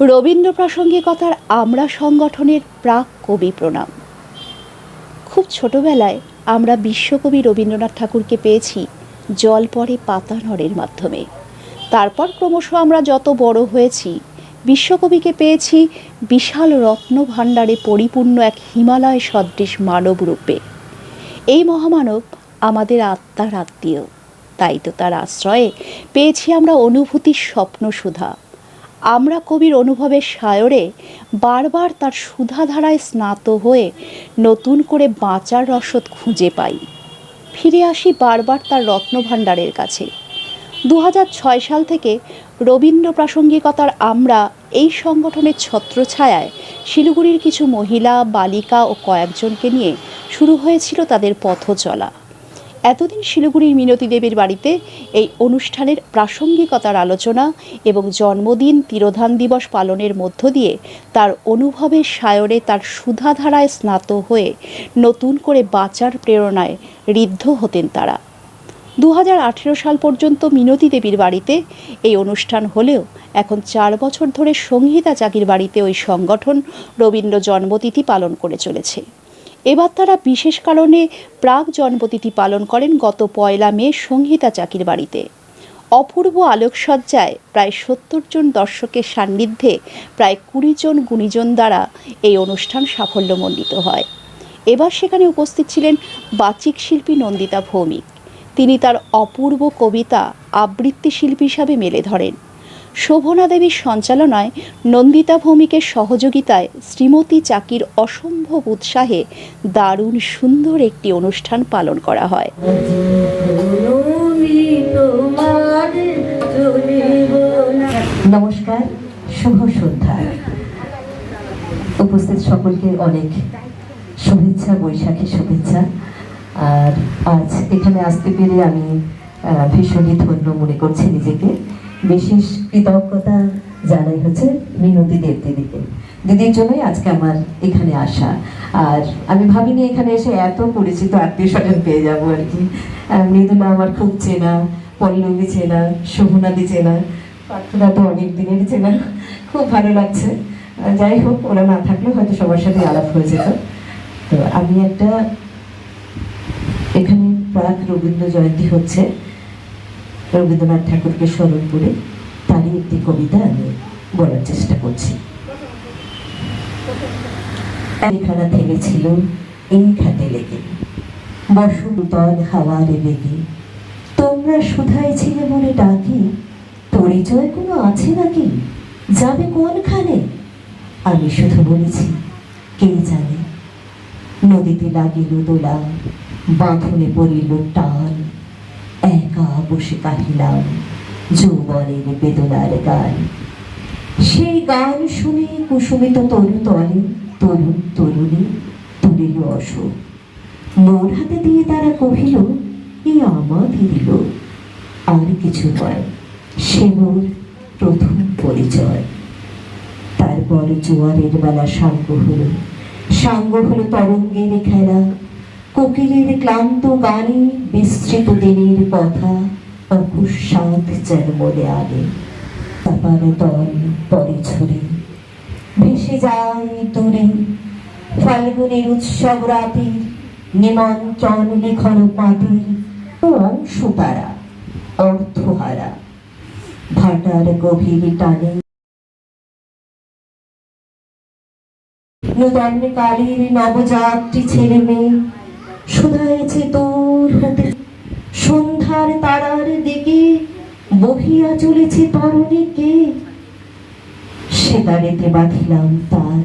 রবীন্দ্র প্রাসঙ্গিকতার আমরা সংগঠনের প্রাক কবি প্রণাম। খুব ছোটবেলায় আমরা বিশ্বকবি রবীন্দ্রনাথ ঠাকুরকে পেয়েছি জল পড়ে পাতা নড়ের মাধ্যমে। তারপর ক্রমশ আমরা যত বড় হয়েছি, বিশ্বকবিকে পেয়েছি বিশাল রত্ন ভাণ্ডারে পরিপূর্ণ এক হিমালয় সদৃশ মানব রূপে। এই মহামানব আমাদের আত্মার আত্মীয়, তাই তো তার আশ্রয়ে পেয়েছি আমরা অনুভূতির স্বপ্ন সুধা আমরা কবির অনুভবের সায়রে বারবার তার সুধাধারায় স্নাত হয়ে নতুন করে বাঁচার রসদ খুঁজে পাই। ফিরে আসি বারবার তার রত্নভাণ্ডারের কাছে। দু সাল থেকে রবীন্দ্র প্রাসঙ্গিকতার আমরা এই সংগঠনের ছত্রছায়ায় শিলিগুড়ির কিছু মহিলা, বালিকা ও কয়েকজনকে নিয়ে শুরু হয়েছিল তাদের পথ চলা এতদিন শিলিগুড়ির মিনতি দেবীর বাড়িতে এই অনুষ্ঠানের প্রাসঙ্গিকতার আলোচনা এবং জন্মদিন তিরোধান দিবস পালনের মধ্য দিয়ে তার অনুভবের সায়রে তার সুধাধারায় স্নাত হয়ে নতুন করে বাঁচার প্রেরণায় ঋদ্ধ হতেন তারা। দু হাজার আঠেরো সাল পর্যন্ত মিনতি দেবীর বাড়িতে এই অনুষ্ঠান হলেও এখন চার বছর ধরে সংহিতা চাকির বাড়িতে ওই সংগঠন রবীন্দ্র জন্মতিথি পালন করে চলেছে। এবার তারা বিশেষ কারণে প্রাক জন্মতিথি পালন করেন গত পয়লা মে সংহিতা চাকির বাড়িতে। অপূর্ব আলোকসজ্জায় প্রায় সত্তর জন দর্শকের সান্নিধ্যে প্রায় কুড়ি জন গুণীজন দ্বারা এই অনুষ্ঠান সাফল্যমণ্ডিত হয়। এবার সেখানে উপস্থিত ছিলেন বাচিক শিল্পী নন্দিতা ভৌমিক। তিনি তার অপূর্ব কবিতা আবৃত্তি শিল্পী হিসাবে মেলে ধরেন। শোভনা দেবীর সঞ্চালনায় নন্দিতা ভৌমিকের সহযোগিতায় শ্রীমতী চাকির অসম্ভব উৎসাহে দারুণ সুন্দর একটি অনুষ্ঠান পালন করা হয়। নমস্কার, শুভ সন্ধ্যা। উপস্থিত সকলকে অনেক শুভেচ্ছা, বৈশাখী শুভেচ্ছা। আর আজ এখানে আসতে পেরে আমি ভীষণই ধন্য মনে করছি নিজেকে। বিশেষ কৃতজ্ঞতা জানাই হচ্ছে মিনতি দেব দিদিকে দিদির জন্যই আজকে আমার এখানে আসা। আর আমি ভাবিনি এখানে এসে এত পরিচিত আত্মীয় স্বজন পেয়ে যাব আর কি। মৃদুলা আমার খুব চেনা পল্লবী চেনা, শোভনাদি চেনা, প্রার্থনা তো অনেক দিনের চেনা। খুব ভালো লাগছে। যাই হোক, ওরা না থাকলেও হয়তো সবার সাথে আলাপ হয়ে যেত। তো আমি একটা এখানে প্রাক রবীন্দ্র জয়ন্তী হচ্ছে। রবীন্দ্রনাথ ঠাকুরকে স্মরণ করে তারই একটি কবিতা আমি বলার চেষ্টা করছি। একখানা থেমেছিল এই খাতে লেগে বসন্তল হাওয়ার বেগে। তোমরা শুধাই ছিলে মনে ডাকি, পরিচয় কোনো আছে নাকি? যাবে কোনখানে? আমি শুধু বলেছি, কে জানে? নদীতে লাগিল দোলা, বাঁধনে পড়িল টান। একা বসে কাহিলাম যৌবনের বেদনার গান। সেই গান শুনে কুসুমিত তরু তলে তরুণ তরুণী তুলিল অশোক মোর হাতে দিয়ে তারা কহিল এই আমাকে দিল আর কিছু নয়, সে মোর প্রথম পরিচয়। তারপর জোয়ারের বেলা সাঙ্গ হলো। সাঙ্গ হলো তরঙ্গের খেলা কোকিলের ক্লান্ত গানে বিস্তৃত দিনের কথা অকুস্বাদ যেন মনে আনে। তাপানো দল পরে ছড়ে, ভেসে যায় দূরে। ফাল্গুনের উৎসব রাতে নিমন্ত্রণ লিখন পাতির ও অংশ তারা অর্থহারা ভাটার গভীর টানে নূতন কালীর নবজাতটি ছেলে মেয়ে শুধাইছে দূর সন্ধ্যার তারার দিকে বহিয়া চলেছে তরণীকে সে বাঁধিলাম তার।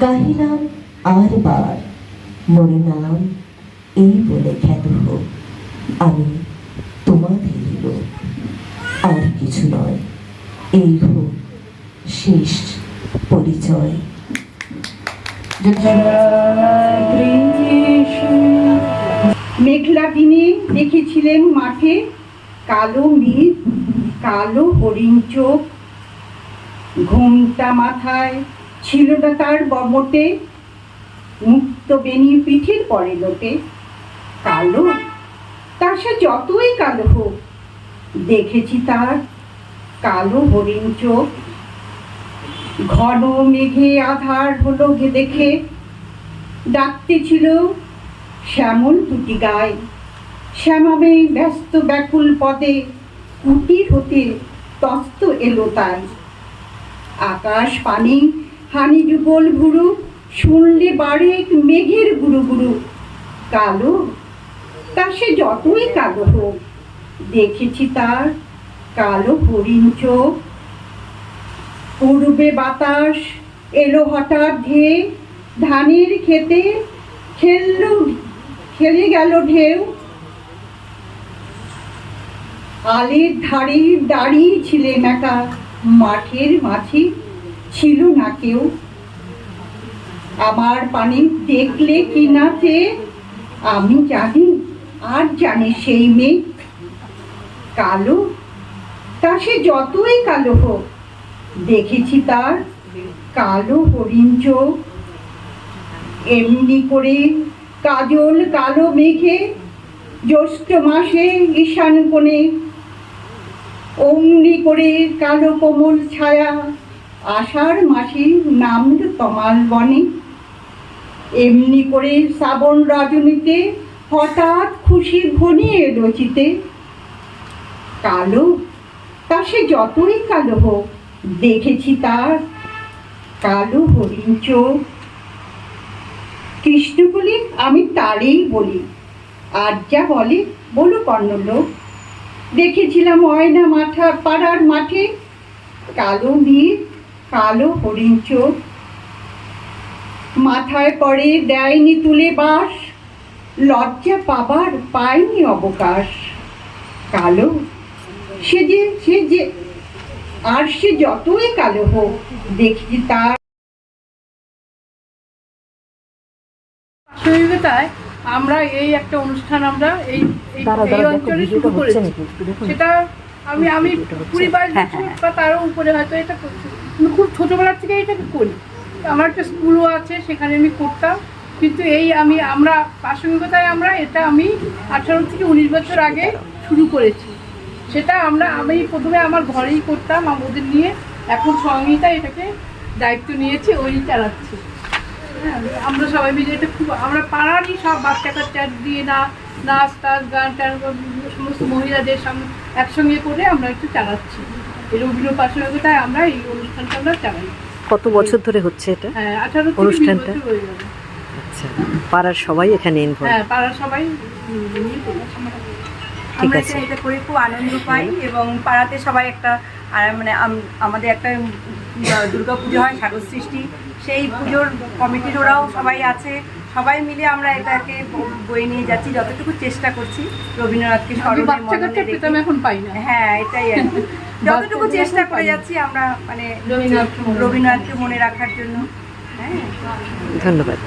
গাহিলাম আর বার। এই বলে খ্যাত হোক, আমি তোমাদের লোক। আর কিছু নয়, এই হোক শেষ পরিচয়। মেঘলা দিনে দেখেছিলেন মাঠে কালো মেঘ, কালো হরিণ চোখ। ঘুমটা মাথায় ছিল না তার বমটে, মুক্ত বেনি পিঠের পরে লোটে। কালো, তার সে যতই কালো হোক, দেখেছি তার কালো হরিণ চোখ। ঘন মেঘে আধার হলো দেখে, ডাকতে ছিল শ্যামল দুটি গায়ে। শ্যামামে ব্যস্ত ব্যাকুল পদে কুটির হতে তস্ত এলো তাই। আকাশ পানি হানি যুগল ভুরু, শুনলে বাড়ে মেঘের গুরু গুরু। কালো, তা সে যতই কালো হোক, দেখেছি তার কালো হরিণ চোখ। পূর্বে বাতাস এলো হঠাৎ ধেয়ে, ধানের খেতে খেললো খেলে গেল ঢেউ। আলের ধারে দাঁড়িয়ে ছিলেন একা মাঠের মাঝে ছিল না কেউ। আমার পানি দেখলে কি না আমি জানি, আর জানে সেই মেঘ। কালো, তা সে যতই কালো হোক, দেখেছি তার কালো হরিণ চোখ। এমনি করে কাজল কালো মেঘে জ্যৈষ্ঠ মাসে ঈশান কোণে। অমনি করে কালো কোমল ছায়া আষাঢ় মাসে নামল তমাল বনে। এমনি করে শ্রাবণ রজনীতে হঠাৎ খুশি ঘনিয়ে রচিতে কালো, তা সে যতই কালো হোক, দেখেছি তার কালো হরিণ চোখ। কৃষ্ণ বলে আমি তারেই বলি। আর যা বলে, বলো কর্ণলোক। দেখেছিলাম ময়না মাথা পাড়ার মাঠে, কালো মেয়ে কালো হরিণ চোখ। মাথায় পড়ে দেয়নি তুলে বাস, লজ্জা পাবার পায়নি অবকাশ। কালো, সে যে সে যে, আর সে যতই কালো হোক দেখি তার সহযোগিতায় আমরা এই একটা অনুষ্ঠান আমরা এই এই অঞ্চলে শুরু করেছি। সেটা আমি আমি কুড়ি বাইশ বছর বা তারও উপরে হয়তো এটা আমি খুব ছোটোবেলার থেকে এটাকে করি। আমার একটা স্কুলও আছে সেখানে আমি করতাম। কিন্তু এই আমি আমরা প্রাসঙ্গিকতায় আমরা এটা আমি আঠারো থেকে উনিশ বছর আগে শুরু করেছি। সেটা আমরা আমি প্রথমে আমার ঘরেই করতাম আমাদের নিয়ে। এখন সংহিতা এটাকে দায়িত্ব নিয়েছি ওই চালাচ্ছি। হ্যাঁ, আমরা সবাই মিলে এটা খুব আমরা পাড়ারই সব বাচ্চা কাচ্চা দিয়ে না নাচ টাচ গান টান সমস্ত মহিলাদের সঙ্গে একসঙ্গে করে আমরা একটু চালাচ্ছি। এই রবীন্দ্র প্রাসঙ্গিকতায় আমরা এই অনুষ্ঠানটা আমরা চালাই। কত বছর ধরে হচ্ছে এটা? হ্যাঁ আঠারো অনুষ্ঠানটা? হয়ে আচ্ছা পাড়ার সবাই এখানে ইনভলভ হ্যাঁ পাড়ার সবাই আমরা আছে। এটা এটা করে খুব আনন্দ পাই এবং পাড়াতে সবাই একটা মানে আমাদের একটা দুর্গা পুজো হয় সাগর সৃষ্টি সেই পুজোর কমিটির ওরাও সবাই আছে। সবাই মিলে আমরা এটাকে বয়ে নিয়ে যাচ্ছি। যতটুকু চেষ্টা করছি রবীন্দ্রনাথকে স্মরণে এখন পাই না। হ্যাঁ এটাই আর যতটুকু চেষ্টা করে যাচ্ছি আমরা মানে রবীন্দ্রনাথকে মনে রাখার জন্য। হ্যাঁ। ধন্যবাদ।